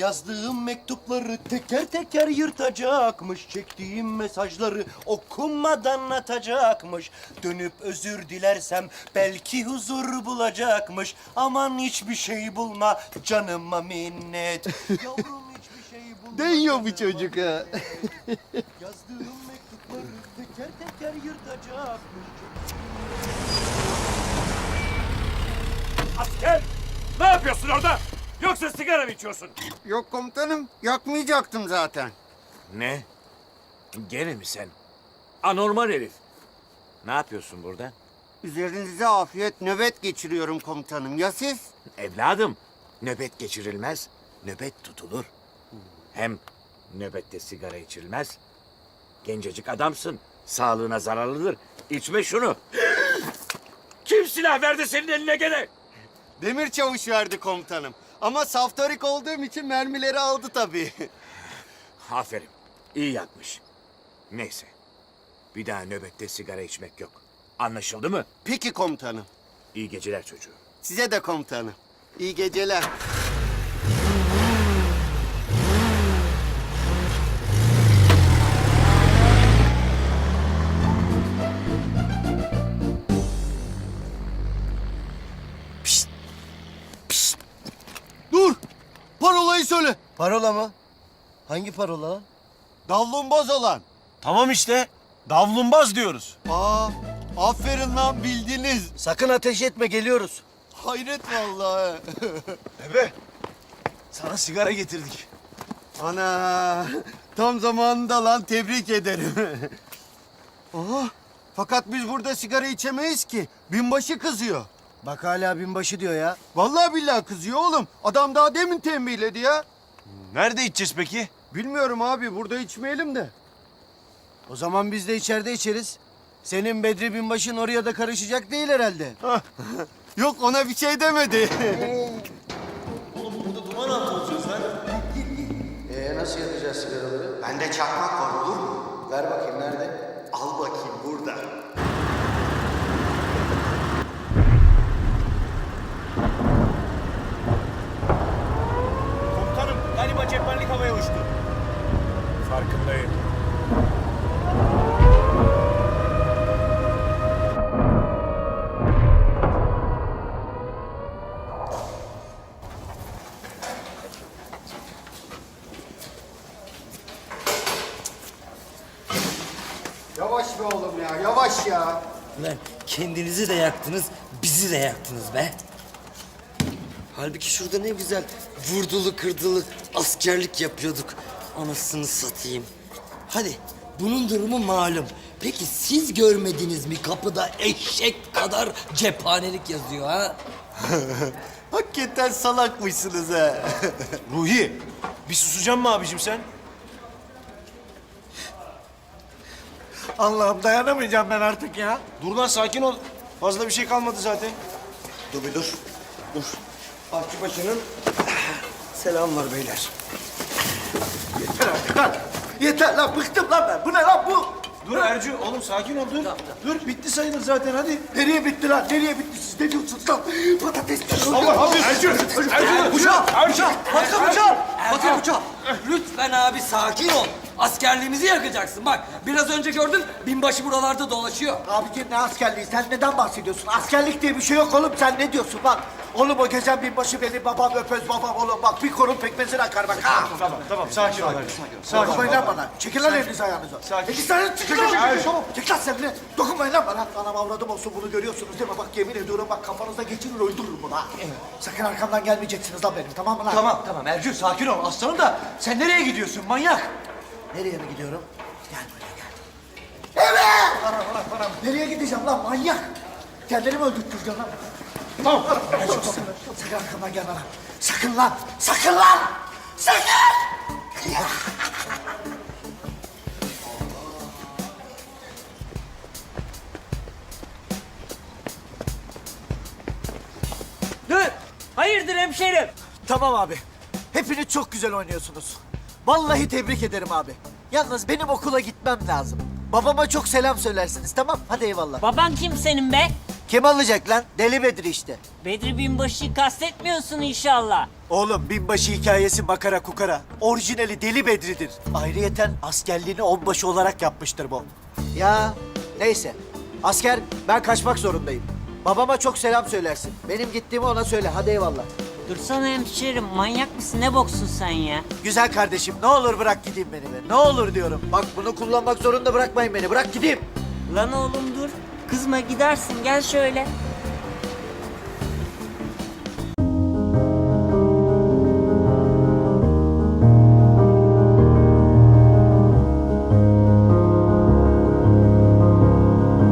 Yazdığım mektupları teker teker yırtacakmış. Çektiğim mesajları okumadan atacakmış. Dönüp özür dilersem belki huzur bulacakmış. Aman hiçbir şey bulma canıma minnet. Yavrum hiçbir şey bulma. Deniyor bu canıma çocuk ha. minnet. Yazdığım mektupları teker teker yırtacakmış. Asker! Ne yapıyorsun orada? Yoksa sigara mı içiyorsun? Yok komutanım, yakmayacaktım zaten. Ne? Gene mi sen? Anormal herif. Ne yapıyorsun burada? Üzerinize afiyet nöbet geçiriyorum komutanım. Ya siz? Evladım, nöbet geçirilmez, nöbet tutulur. Hem nöbette sigara içilmez. Gencecik adamsın, sağlığına zararlıdır. İçme şunu. Kim silah verdi senin eline gene? Demir çavuş verdi komutanım. Ama saftarik olduğum için mermileri aldı tabii. Aferin, iyi yapmış. Neyse, bir daha nöbette sigara içmek yok. Anlaşıldı mı? Peki komutanım. İyi geceler çocuğum. Size de komutanım. İyi geceler. Parolayı söyle. Parola mı? Hangi parola? Davlumbaz olan. Tamam işte. Davlumbaz diyoruz. Aa, aferin lan bildiniz. Sakın ateş etme geliyoruz. Hayret vallahi. Bebe. Sana sigara getirdik. Ana, tam zamanında lan tebrik ederim. Oha, fakat biz burada sigara içemeyiz ki. Binbaşı kızıyor. Bak hala binbaşı diyor ya. Vallahi billahi kızıyor oğlum. Adam daha demin tembihledi ya. Nerede içeceğiz peki? Bilmiyorum abi burada içmeyelim de. O zaman biz de içeride içeriz. Senin Bedri binbaşın oraya da karışacak değil herhalde. Yok ona bir şey demedi. Ee nasıl yakacağız sigaraları? Bende çakmak var olur mu? Ver bakayım nerede? Al bakayım burada. Komutanım galiba cephanelik havaya uçtu. Farkındayım. Yavaş be oğlum ya yavaş ya. Lan kendinizi de yaktınız, bizi de yaktınız be. Halbuki şurada ne güzel vurdulu kırdılı askerlik yapıyorduk. Anasını satayım. Hadi bunun durumu malum. Peki siz görmediniz mi kapıda eşek kadar cephanelik yazıyor ha? Hakikaten salakmışsınız ha. Ruhi. Bir susacaksın mı abicim sen? Allah'ım dayanamayacağım ben artık ya. Dur lan sakin ol. Fazla bir şey kalmadı zaten. Dur bir dur. Dur. Akçıbaşı'nın selam var beyler. Lan. Yeter lan bıktım lan ben. Bu ne lan bu? Dur Ercü oğlum sakin ol dur. Dur bitti sayılır zaten hadi. Nereye bitti lan? Nereye bitti? Siz ne diyorsunuz lan? Patates Allah abi. Ercü. Ercü. Bıçak! Ercü. Bıçak! Bakın bıçak! Lütfen abi sakin ol. Askerliğimizi yakacaksın. Bak biraz önce gördün binbaşı buralarda dolaşıyor. Abicim ne askerliği? Sen neden bahsediyorsun? Askerlik diye bir şey yok oğlum. Sen ne diyorsun bak? Oğlum o gezen binbaşı benim babam öpöz babam oğlum. Bak bir korun pekmezini akar bak ha. Tamam tamam sakin ol. Sakin ol. Dokunmayın lan bana. Çekil lan elinizi ayağınızı. Sakin. Çekil sen çekil lan. Çekil lan sen de. Dokunmayın lan bana. Anam avradım olsun bunu görüyorsunuz değil mi? Bak yemin ediyorum bak kafanızda geçirir öldürürüm bunu ha. Sakın arkamdan gelmeyeceksiniz lan benim tamam mı lan? Tamam tamam Ercü sakin ol aslanım da sen nereye gidiyorsun manyak? Nereye mi gidiyorum? Gel buraya gel. Evet! Anam anam anam. Nereye gideceğim lan manyak? Kendini mi öldürteceksin lan? Tamam. Ben çok sakın. Sakın arkamdan gelme lan. Sakın lan. Sakın lan. Sakın. Ya. Dur. Hayırdır hemşerim? Tamam abi. Hepiniz çok güzel oynuyorsunuz. Vallahi tebrik ederim abi. Yalnız benim okula gitmem lazım. Babama çok selam söylersiniz tamam Hadi eyvallah. Baban kim senin be? Kim alacak lan? Deli Bedri işte. Bedri Binbaşı'yı kastetmiyorsun inşallah. Oğlum binbaşı hikayesi makara kukara. Orijinali Deli Bedri'dir. Ayrıyeten askerliğini onbaşı olarak yapmıştır bu. Ya neyse. Asker ben kaçmak zorundayım. Babama çok selam söylersin. Benim gittiğimi ona söyle. Hadi eyvallah. Dursana hemşerim manyak mısın ne boksun sen ya? Güzel kardeşim ne olur bırak gideyim beni be. Ne olur diyorum. Bak bunu kullanmak zorunda bırakmayın beni. Bırak gideyim. Lan oğlum dur. Kızma gidersin gel şöyle.